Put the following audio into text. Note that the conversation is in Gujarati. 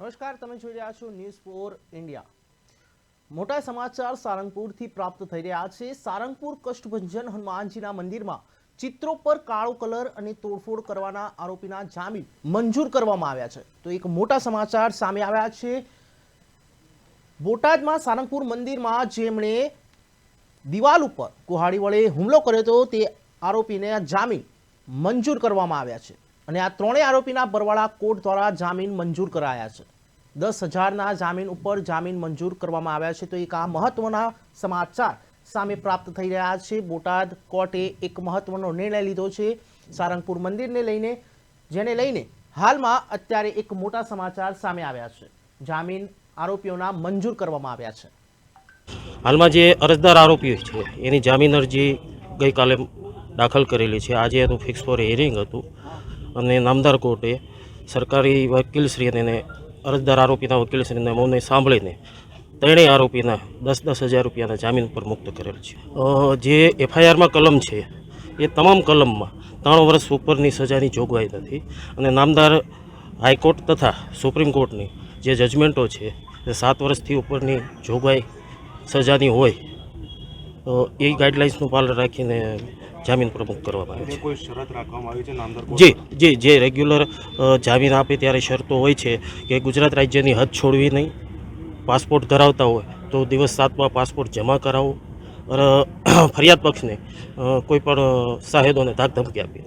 નમસ્કાર, તમે જોઈ રહ્યા છો ન્યૂઝ ફોર ઇન્ડિયા મોટા સમાચાર સારંગપુરથી પ્રાપ્ત થઈ રહ્યા છે. સારંગપુર કષ્ટભંજન હનુમાનજીના મંદિરમાં ચિત્રો પર કાળો કલર અને તોડફોડ કરવાના આરોપીના જામીન મંજૂર કરવામાં આવ્યા છે. તો એક મોટા સમાચાર સામે આવ્યા છે. બોટાદમાં સારંગપુર મંદિરમાં જેમણે દિવાલ ઉપર કુહાડી વડે હુમલો કર્યો હતો, તે આરોપીને જામીન મંજૂર કરવામાં આવ્યા છે. અને આ ત્રણેય આરોપીના બરવાળા કોર્ટ દ્વારા જામીન મંજૂર કરાયા છે. દસ હજારના જામીન ઉપર જામીન મંજૂર કરવામાં આવ્યા છે. તો એક આ મહત્વના સમાચાર સામે પ્રાપ્ત થઈ રહ્યા છે. બોટાદ કોર્ટે એક મહત્વનો નિર્ણય લીધો છે. સારંગપુર મંદિરને લઈને, જેને લઈને હાલમાં અત્યારે એક મોટા સમાચાર સામે આવ્યા છે. જામીન આરોપીઓના મંજૂર કરવામાં આવ્યા છે. હાલમાં જે અરજદાર આરોપીઓ છે, એની જામીન અરજી ગઈકાલે દાખલ કરેલી છે. આજે એનું ફિક્સ ફોર હિયરિંગ હતું. અને નામદાર કોર્ટે સરકારી વકીલશ્રી અને અરજદાર આરોપીના વકીલશ્રીના મૌને સાંભળીને ત્રણેય આરોપીના દસ દસ હજાર રૂપિયાના જામીન ઉપર મુક્ત કરેલ છે. જે એફઆઈઆરમાં કલમ છે, એ તમામ કલમમાં ત્રણ વર્ષ ઉપરની સજાની જોગવાઈ નથી અને નામદાર હાઈકોર્ટ તથા સુપ્રીમ કોર્ટની જે જજમેન્ટો છે, એ સાત વર્ષથી ઉપરની જોગવાઈ સજાની હોય એ ગાઈડલાઇન્સનું પાલન રાખીને જામીન પ્રમુખ કરવામાં આવે છે. કોઈ શરત રાખવામાં આવી છે નામદાર જી જી જે રેગ્યુલર જામીન આપે ત્યારે શરતો હોય છે કે ગુજરાત રાજ્યની હદ છોડવી નહીં. પાસપોર્ટ ધરાવતા હોય તો દિવસ સાતમાં પાસપોર્ટ જમા કરાવો. અને ફરિયાદ પક્ષને કોઈપણ કોઈ પણ સાહેદોને ધાક ધમકી આપી.